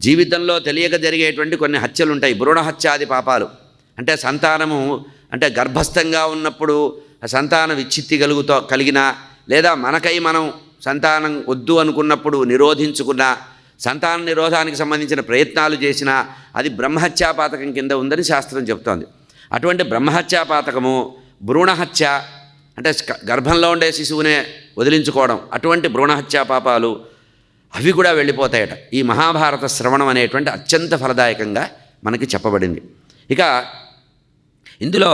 జీవితంలో తెలియక జరిగేటువంటి కొన్ని హత్యలు ఉంటాయి భ్రూణ హత్యాది పాపాలు. అంటే సంతానము అంటే గర్భస్థంగా ఉన్నప్పుడు ఆ సంతాన విచ్చిత్తి కలుగుతో కలిగిన లేదా మనకై మనం సంతానం వద్దు అనుకున్నప్పుడు నిరోధించుకున్న సంతాన నిరోధానికి సంబంధించిన ప్రయత్నాలు చేసినా అది బ్రహ్మహత్యాపాతకం కింద ఉందని శాస్త్రం చెప్తోంది. అటువంటి బ్రహ్మహత్యాపాతకము భ్రూణహత్య అంటే గర్భంలో ఉండే శిశువునే వదిలించుకోవడం అటువంటి భ్రూణహత్యా పాపాలు అవి కూడా వెళ్ళిపోతాయట. ఈ మహాభారత శ్రవణం అనేటువంటి అత్యంత ఫలదాయకంగా మనకి చెప్పబడింది. ఇక ఇందులో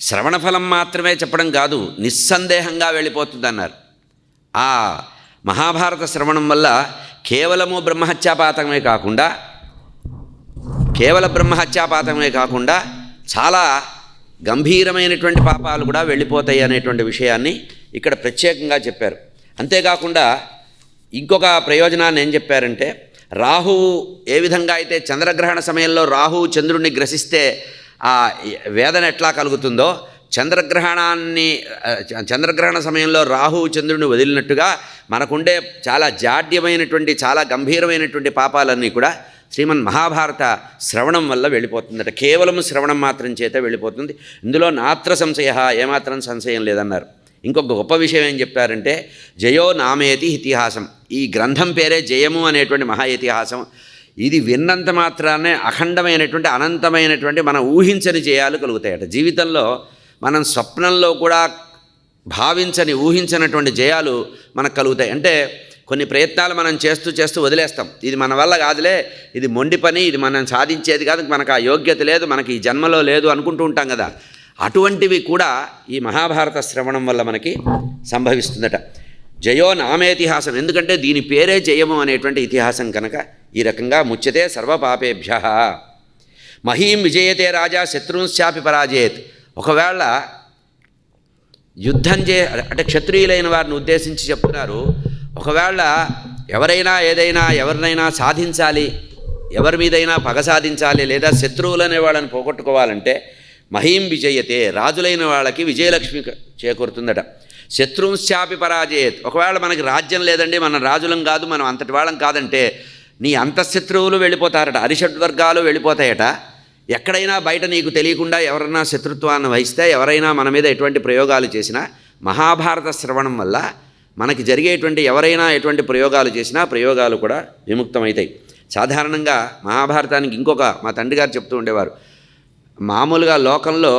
శ్రవణ ఫలం మాత్రమే చెప్పడం కాదు నిస్సందేహంగా వెళ్ళిపోతుంది అన్నారు ఆ మహాభారత శ్రవణం వల్ల కేవలము బ్రహ్మహత్యాపాతకమే కాకుండా కేవల బ్రహ్మహత్యాపాతమే కాకుండా చాలా గంభీరమైనటువంటి పాపాలు కూడా వెళ్ళిపోతాయి అనేటువంటి విషయాన్ని ఇక్కడ ప్రత్యేకంగా చెప్పారు. అంతేకాకుండా ఇంకొక ప్రయోజనాన్ని ఏం చెప్పారంటే రాహువు ఏ విధంగా అయితే చంద్రగ్రహణ సమయంలో రాహువు చంద్రుడిని గ్రసిస్తే ఆ వేదన ఎట్లా కలుగుతుందో చంద్రగ్రహణాన్ని చంద్రగ్రహణ సమయంలో రాహువు చంద్రుని వదిలినట్టుగా మనకుండే చాలా జాడ్యమైనటువంటి చాలా గంభీరమైనటువంటి పాపాలన్నీ కూడా శ్రీమన్ మహాభారత శ్రవణం వల్ల వెళ్ళిపోతుందట. కేవలం శ్రవణం మాత్రం చేత వెళ్ళిపోతుంది. ఇందులో నాత్ర సంశయ ఏమాత్రం సంశయం లేదన్నారు. ఇంకొక గొప్ప విషయం ఏం చెప్పారంటే జయో నామేతి ఇతిహాసం. ఈ గ్రంథం పేరే జయము అనేటువంటి మహా ఇతిహాసం ఇది విన్నంత మాత్రానే అఖండమైనటువంటి అనంతమైనటువంటి మన ఊహించని జయాలు కలుగుతాయట. జీవితంలో మనం స్వప్నంలో కూడా భావించని ఊహించినటువంటి జయాలు మనకు కలుగుతాయి. అంటే కొన్ని ప్రయత్నాలు మనం చేస్తూ చేస్తూ వదిలేస్తాం. ఇది మన వల్ల కాదులే ఇది మొండి పని ఇది మనం సాధించేది కాదు మనకు ఆ యోగ్యత లేదు మనకి ఈ జన్మలో లేదు అనుకుంటూ ఉంటాం కదా. అటువంటివి కూడా ఈ మహాభారత శ్రవణం వల్ల మనకి సంభవిస్తుందట. జయో నామేతిహాసం ఎందుకంటే దీని పేరే జయము అనేటువంటి ఇతిహాసం కనుక ఈ రకంగా ముచ్యతే సర్వపాపేభ్య. మహీం విజయతే రాజా శత్రుంశ్చాపి పరాజయత్. ఒకవేళ యుద్ధం చే అంటే క్షత్రియులైన వారిని ఉద్దేశించి చెప్తున్నారు. ఒకవేళ ఎవరైనా ఏదైనా ఎవరినైనా సాధించాలి ఎవరి మీదైనా పగ సాధించాలి లేదా శత్రువులనే వాళ్ళని పోగొట్టుకోవాలంటే మహీం విజయతే రాజులైన వాళ్ళకి విజయలక్ష్మి చేకూరుతుందట. శత్రుంశాపి పరాజయత్. ఒకవేళ మనకి రాజ్యం లేదండి మన రాజులం కాదు మనం అంతటి వాళ్ళం కాదంటే నీ అంతఃశత్రువులు వెళ్ళిపోతారట అరిషడ్ వర్గాలు వెళ్ళిపోతాయట. ఎక్కడైనా బయట నీకు తెలియకుండా ఎవరన్నా శత్రుత్వాన్ని వహిస్తే ఎవరైనా మన మీద ఎటువంటి ప్రయోగాలు చేసినా మహాభారత శ్రవణం వల్ల మనకి జరిగేటువంటి ఎవరైనా ఎటువంటి ప్రయోగాలు చేసినా ప్రయోగాలు కూడా విముక్తమవుతాయి సాధారణంగా మహాభారతానికి ఇంకొక మా తండ్రి గారు చెప్తూ ఉండేవారు మామూలుగా లోకంలో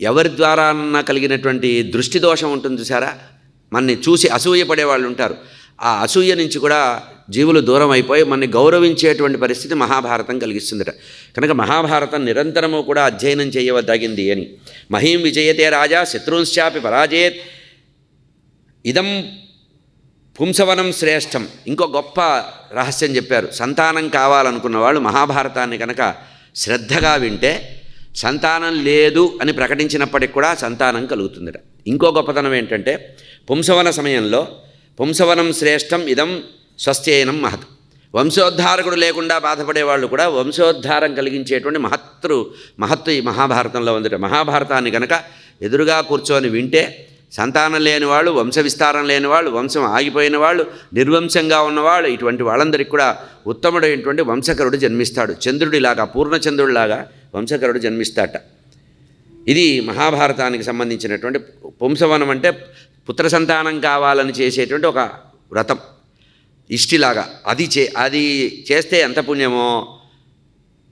ఎవరి ద్వారా కలిగినటువంటి దృష్టి దోషం ఉంటుంది చూసారా మనని చూసి అసూయపడే వాళ్ళు ఉంటారు. ఆ అసూయ నుంచి కూడా జీవులు దూరం అయిపోయి మనని గౌరవించేటువంటి పరిస్థితి మహాభారతం కలిగిస్తుందట. కనుక మహాభారతం నిరంతరము కూడా అధ్యయనం చేయవద్దగింది అని. మహీం విజయతే రాజా శత్రుంశ్చాపి పరాజేత్ ఇదం పుంసవనం శ్రేష్టం. ఇంకో గొప్ప రహస్యం చెప్పారు. సంతానం కావాలనుకున్న వాళ్ళు మహాభారతాన్ని కనుక శ్రద్ధగా వింటే సంతానం లేదు అని ప్రకటించినప్పటికి కూడా సంతానం కలుగుతుందట. ఇంకో గొప్పతనం ఏంటంటే పుంసవన సమయంలో పుంసవనం శ్రేష్టం ఇదం స్వస్థ్యయనం మహత్ వంశోద్ధారకుడు లేకుండా బాధపడే వాళ్ళు కూడా వంశోద్ధారం కలిగించేటువంటి మహత్తు మహత్తు ఈ మహాభారతంలో ఉందట. మహాభారతాన్ని కనుక ఎదురుగా కూర్చొని వింటే సంతానం లేని వాళ్ళు వంశ విస్తారం లేని వాళ్ళు వంశం ఆగిపోయిన వాళ్ళు నిర్వంశంగా ఉన్నవాళ్ళు ఇటువంటి వాళ్ళందరికీ కూడా ఉత్తముడైనటువంటి వంశకరుడు జన్మిస్తాడు. చంద్రుడిలాగా పూర్ణచంద్రుడిలాగా వంశకరుడు జన్మిస్తాట. ఇది మహాభారతానికి సంబంధించినటువంటి పుంసవనం అంటే పుత్ర సంతానం కావాలని చేసేటువంటి ఒక వ్రతం. ఇష్టిలాగా అది చే అది చేస్తే ఎంత పుణ్యమో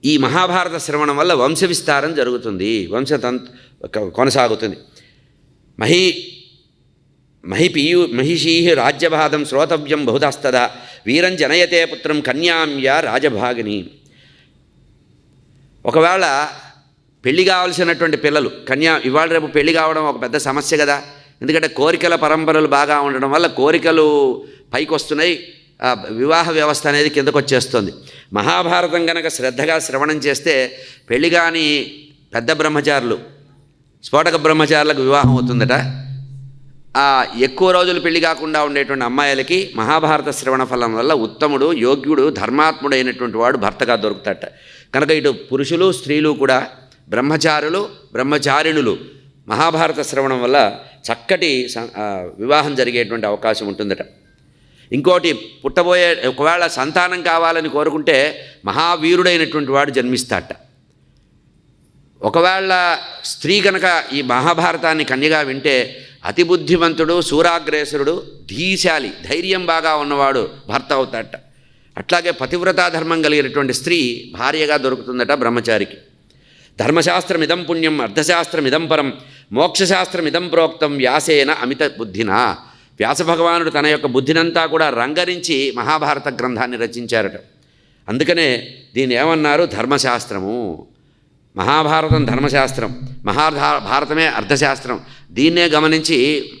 ఈ మహాభారత శ్రవణం వల్ల వంశ విస్తారం జరుగుతుంది. వంశతంత్ కొనసాగుతుంది. మహి మహిపీయు మహిషీ రాజ్యభాదం శ్రోతవ్యం బహుధాస్తదా వీరం జనయతే పుత్రం కన్యామ్య రాజభాగిని. ఒకవేళ పెళ్ళి కావాల్సినటువంటి పిల్లలు కన్యా ఇవాళ రేపు పెళ్ళి కావడం ఒక పెద్ద సమస్య కదా. ఎందుకంటే కోరికల పరంపరలు బాగా ఉండడం వల్ల కోరికలు పైకి వస్తున్నాయి వివాహ వ్యవస్థ అనేది కిందకు వచ్చేస్తుంది మహాభారతం కనుక శ్రద్ధగా శ్రవణం చేస్తే పెళ్ళి కాని పెద్ద బ్రహ్మచారులు స్ఫోటక బ్రహ్మచారులకు వివాహం అవుతుందట. ఆ ఎక్కువ రోజులు పెళ్ళి కాకుండా ఉండేటువంటి అమ్మాయిలకి మహాభారత శ్రవణ ఫలం వల్ల ఉత్తముడు యోగ్యుడు ధర్మాత్ముడు అయినటువంటి వాడు భర్తగా దొరుకుతాట. కనుక ఇటు పురుషులు స్త్రీలు కూడా బ్రహ్మచారులు బ్రహ్మచారిణులు మహాభారత శ్రవణం వల్ల చక్కటి స- వివాహం జరిగేటువంటి అవకాశం ఉంటుందట. ఇంకోటి పుట్టబోయే ఒకవేళ సంతానం కావాలని కోరుకుంటే మహావీరుడైనటువంటి వాడు జన్మిస్తాట. ఒకవేళ స్త్రీ కనుక ఈ మహాభారతాన్ని కన్యగా వింటే అతి బుద్ధిమంతుడు శూరాగ్రేసురుడు ధీశాలి ధైర్యం బాగా ఉన్నవాడు భర్త అవుతాట అట్లాగే పతివ్రతా ధర్మం కలిగినటువంటి స్త్రీ భార్యగా దొరుకుతుందట బ్రహ్మచారికి. ధర్మశాస్త్రం ఇదం పుణ్యం అర్థశాస్త్రమిదం పరం మోక్షశాస్త్రమిదం ప్రోక్తం వ్యాసేన అమిత బుద్ధినా. వ్యాసభగవానుడు తన యొక్క బుద్ధినంతా కూడా రంగరించి మహాభారత గ్రంథాన్ని రచించారట. అందుకనే దీని ఏమన్నారు? ధర్మశాస్త్రము. మహాభారతం ధర్మశాస్త్రం మహాభా భారతమే అర్థశాస్త్రం. దీన్నే గమనించి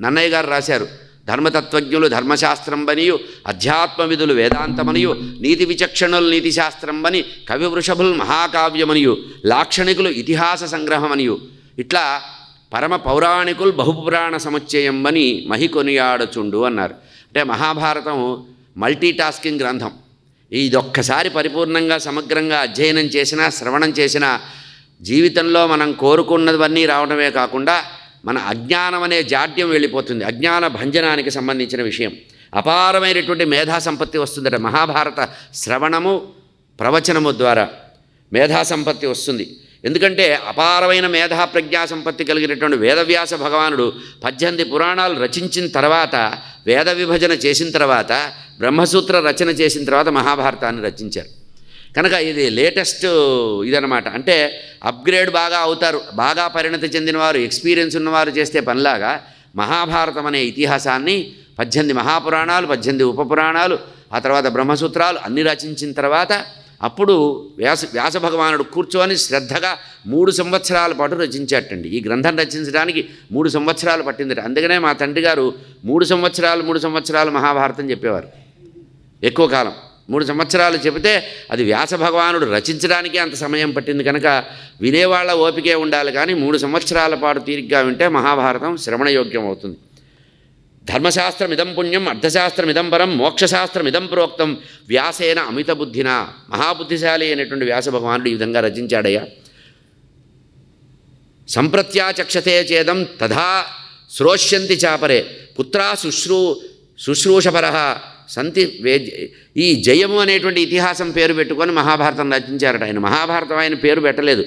నన్నయ్య గారు రాశారు ధర్మతత్వజ్ఞులు ధర్మశాస్త్రం బనియు అధ్యాత్మవిధులు వేదాంతమనియు నీతి విచక్షణులు నీతి శాస్త్రం బని కవి వృషభులు మహాకావ్యమనియు లాక్షణికులు ఇతిహాస సంగ్రహమనియు. ఇట్లా పరమ పౌరాణికులు బహుపురాణ సముచ్చయం బని మహి కొనియాడచుండు అన్నారు. అంటే మహాభారతం మల్టీ టాస్కింగ్ గ్రంథం. ఇదొక్కసారి పరిపూర్ణంగా సమగ్రంగా అధ్యయనం చేసినా శ్రవణం చేసినా జీవితంలో మనం కోరుకున్నవన్నీ రావడమే కాకుండా మన అజ్ఞానం అనే జాడ్యం వెళ్ళిపోతుంది. అజ్ఞాన భంజనానికి సంబంధించిన విషయం. అపారమైనటువంటి మేధా సంపత్తి వస్తుందట. మహాభారత శ్రవణము ప్రవచనము ద్వారా మేధా సంపత్తి వస్తుంది. ఎందుకంటే అపారమైన మేధా ప్రజ్ఞా సంపత్తి కలిగినటువంటి వేదవ్యాస భగవానుడు పద్దెనిమిది పురాణాలు రచించిన తర్వాత వేద విభజన చేసిన తర్వాత బ్రహ్మసూత్ర రచన చేసిన తర్వాత మహాభారతాన్ని రచించారు. కనుక ఇది లేటెస్ట్ ఇదనమాట అంటే అప్గ్రేడ్ బాగా అవుతారు బాగా పరిణతి చెందినవారు ఎక్స్పీరియన్స్ ఉన్నవారు చేస్తే పనిలాగా మహాభారతం అనే ఇతిహాసాన్ని పద్దెనిమిది మహాపురాణాలు పద్దెనిమిది ఉపపురాణాలు ఆ తర్వాత బ్రహ్మసూత్రాలు అన్ని రచించిన తర్వాత అప్పుడు వ్యాస వ్యాస భగవానుడు కూర్చొని శ్రద్ధగా మూడు సంవత్సరాల పాటు రచించాటండి ఈ గ్రంథం రచించడానికి మూడు సంవత్సరాలు పట్టిందట. అందుకనే మా తండ్రి గారు మూడు సంవత్సరాలు మూడు సంవత్సరాలు మహాభారతం చెప్పేవారు. ఎక్కువ కాలం. మూడు సంవత్సరాలు చెబితే అది వ్యాస భగవానుడు రచించడానికే అంత సమయం పట్టింది కనుక వినేవాళ్ళ ఓపికే ఉండాలి. కానీ మూడు సంవత్సరాల పాటు తీరిగ్గా వింటే మహాభారతం శ్రవణయోగ్యం అవుతుంది. ధర్మశాస్త్రం ఇదం పుణ్యం అర్థశాస్త్రమిదం పరం మోక్షశాస్త్రం ఇదం ప్రోక్తం. వ్యాసేన అమిత బుద్ధిన మహాబుద్ధిశాలి అయినటువంటి వ్యాస భగవానుడు ఈ విధంగా రచించాడయ్యా. సంప్రత్యాచక్షతే చేదం తథా శ్రోష్యంతి చాపరే. పుత్రా శుశ్రూ శుశ్రూషపర. సంతి వే ఈ జయము అనేటువంటి ఇతిహాసం పేరు పెట్టుకొని మహాభారతం రచించారట ఆయన. మహాభారతం ఆయన పేరు పెట్టలేదు.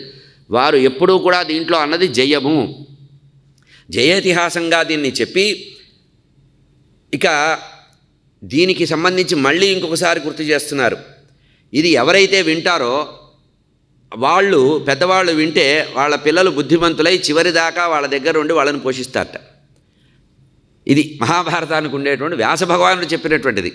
వారు ఎప్పుడూ కూడా దీంట్లో అన్నది జయము. జయేతిహాసంగా దీన్ని చెప్పి ఇక దీనికి సంబంధించి మళ్ళీ ఇంకొకసారి గుర్తు చేస్తున్నారు. ఇది ఎవరైతే వింటారో వాళ్ళు పెద్దవాళ్ళు వింటే వాళ్ళ పిల్లలు బుద్ధిమంతులై చివరిదాకా వాళ్ళ దగ్గర ఉండి వాళ్ళని పోషిస్తారట. ఇది మహాభారతానికి ఉండేటువంటి వ్యాస భగవానుడు చెప్పినటువంటిది.